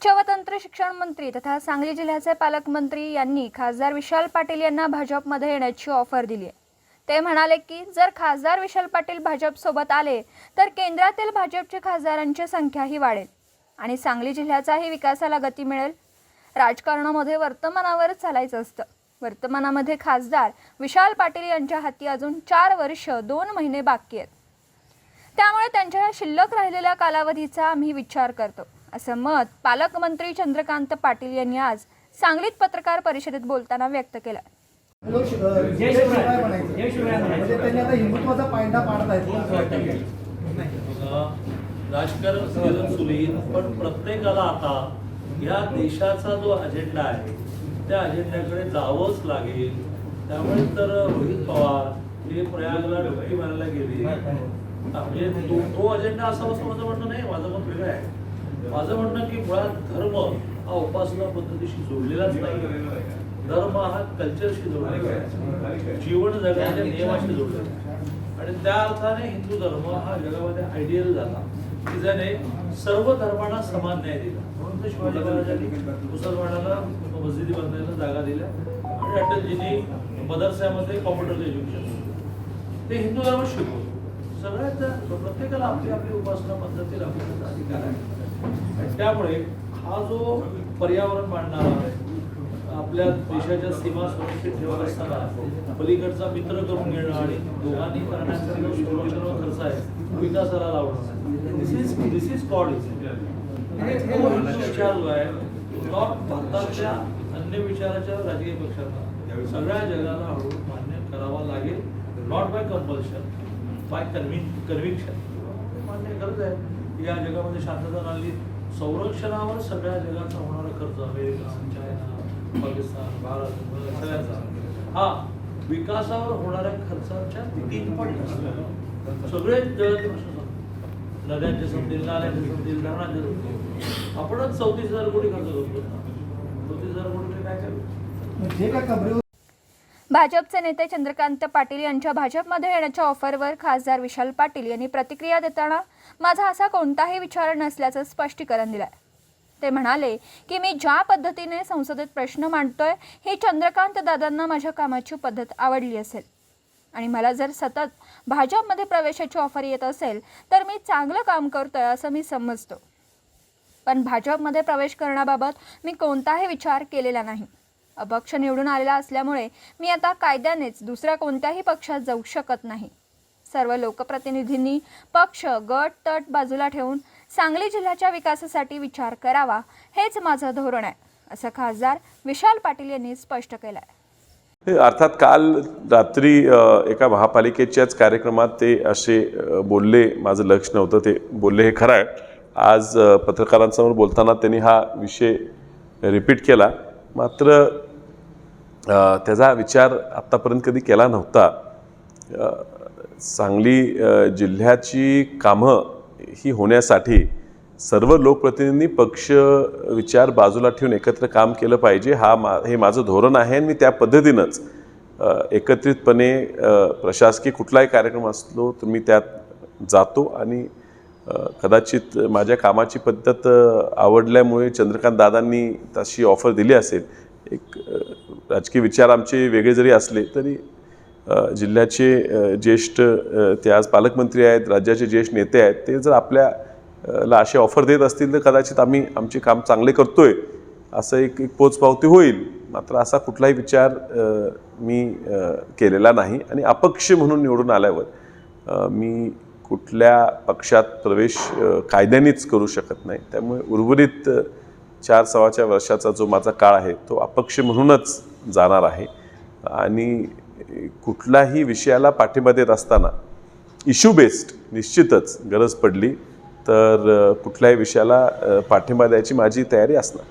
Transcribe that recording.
तंत्र शिक्षण मंत्री तथा सांगली जिल्ह्याचे पालकमंत्री यांनी खासदार विशाल पाटील यांना भाजपमध्ये येण्याची ऑफर दिली आहे. ते म्हणाले की जर खासदार विशाल पाटील भाजपसोबत आले तर केंद्रातील भाजपच्या खासदारांची संख्याही वाढेल आणि सांगली जिल्ह्याचाही विकासाला गती मिळेल. राजकारणामध्ये वर्तमानावरच चालायचं असतं. वर्तमानामध्ये खासदार विशाल पाटील यांच्या हाती अजून चार वर्ष दोन महिने बाकी आहेत. त्यामुळे त्यांच्या शिल्लक राहिलेल्या कालावधीचा आम्ही विचार करतो. असं मत पालकमंत्री चंद्रकांत पाटील यांनी आज सांगलीत पत्रकार परिषदेत बोलताना व्यक्त केलं. राजकारण सुलीन पण प्रत्येकाला आता या देशाचा जो अजेंडा आहे त्या अजेंड्याकडे जावंच लागेल. त्यामुळे तर रोहित पवार हे प्रयागला डोकी मारायला गेले म्हणजे तो तो अजेंडा असा असं माझं म्हणणं नाही माझं मत वेगळं आहे. माझं म्हणणं की मुळात धर्म हा उपासना पद्धतीशी जोडलेलाच नाही. धर्म हा कल्चरशी जोडलेला आहे. जीवन जगण्याच्या नियमाशी जोडलेला आहे. आणि त्या अर्थाने हिंदू धर्म हा जगामध्ये आयडियल झाला. की ज्याने सर्व धर्मांना समान न्याय दिला. म्हणून तर शिवाजी महाराजांनी मुसलमानाला मस्जिदी बांधायला जागा दिल्या आणि अटलजींनी मदरस्यामध्ये कॉम्प्युटर एज्युकेशन ते हिंदू धर्म शिकवतो. सगळ्यात प्रत्येकाला आपली आपली उपासना पद्धती आपल्याला अधिकार आहे. आणि त्यामुळे हा जो पर्यावरण मांडणारा आपल्या देशाच्या सीमा सुरक्षित ठेवत असताना पलीकडचा मित्र करून घेणं आणि दोघांनी करण्याचा जो शिवसेनेवर खर्च आहे विकासाला लावणं दिस इज दिस इज कॉड विचार जो आहे तो भारतातल्या अन्य विचाराच्या राजकीय पक्षांना सगळ्या जगाला हळूहळू मान्य करावा लागेल. Not by compulsion by कन्व्हिन conviction मान्य करत आहे. या जगामध्ये शांतता आणली संरक्षणावर सगळ्या जगाचा होणारा खर्च अमेरिका चायना पाकिस्तान भारत सगळ्यांचा. हा विकासावर होणाऱ्या खर्चाच्या तीन पट सगळे जगाचे प्रश्न नद्यांचे संपतील नाल्यांचे संपतील धरणाचे संपतील. आपणच चौतीस हजार कोटी खर्च करतो चौतीस हजार कोटी काय काय? जे काय भाजपचे नेते चंद्रकांत पाटील यांच्या भाजपमध्ये येण्याच्या ऑफरवर खासदार विशाल पाटील यांनी प्रतिक्रिया देताना माझा असा कोणताही विचार नसल्याचं स्पष्टीकरण दिलं ते म्हणाले की मी ज्या पद्धतीने संसदेत प्रश्न मांडतोय ही चंद्रकांत दादांना माझ्या कामाची पद्धत आवडली असेल. आणि मला जर सतत भाजपमध्ये प्रवेशाची ऑफर येत असेल तर मी चांगलं काम करतोय असं मी समजतो. पण भाजपमध्ये प्रवेश करण्याबाबत मी कोणताही विचार केलेला नाही. अपक्ष निवडून आलेला असल्यामुळे मी आता कायद्यानेच दुसऱ्या कोणत्याही पक्षात जाऊ शकत नाही. सर्व लोकप्रतिनिधींनी पक्ष गट तट बाजूला ठेवून सांगली जिल्ह्याच्या विकासासाठी विचार करावा हेच माझं धोरण आहे असं खासदार विशाल पाटील यांनी स्पष्ट केलं आहे अर्थात काल रात्री एका महापालिकेच्याच कार्यक्रमात ते असे बोलले. माझं लक्ष नव्हतं ते बोलले हे खरं आहे. आज पत्रकारांसमोर बोलताना त्यांनी हा विषय रिपीट केला. मात्र त्याचा विचार आत्तापर्यंत कधी केला नव्हता. सांगली जिल्ह्याची कामं ही होण्यासाठी सर्व लोकप्रतिनिधींनी पक्ष विचार बाजूला ठेवून एकत्र काम केलं पाहिजे. हा मा हे माझं धोरण आहे आणि मी त्या पद्धतीनंच एकत्रितपणे प्रशासकीय कुठलाही कार्यक्रम असलो तर मी त्यात जातो आणि कदाचित माझ्या कामाची पद्धत आवडल्यामुळे चंद्रकांत दादांनी तशी ऑफर दिली असेल. एक राजकीय विचार आमचे वेगळे जरी असले तरी जिल्ह्याचे ज्येष्ठ ते आज पालकमंत्री आहेत राज्याचे ज्येष्ठ नेते आहेत ते जर आपल्या ला असे ऑफर देत असतील तर कदाचित आम्ही आमचे काम चांगले करतोय असं एक एक पोचपावती होईल. मात्र असा कुठलाही विचार मी केलेला नाही आणि अपक्ष म्हणून निवडून आल्यावर मी कुठल्या पक्षात प्रवेश कायद्यानेच करू शकत नाही. त्यामुळे उर्वरित चार सव्वाच्या वर्षाचा जो माझा काळ आहे तो अपक्ष म्हणूनच जाणार आहे. आणि कुठलाही विषयाला पाठिंबा देत असताना इश्यू बेस्ड निश्चितच गरज पडली तर कुठल्याही विषयाला पाठिंबा द्यायची माझी तयारी असणार.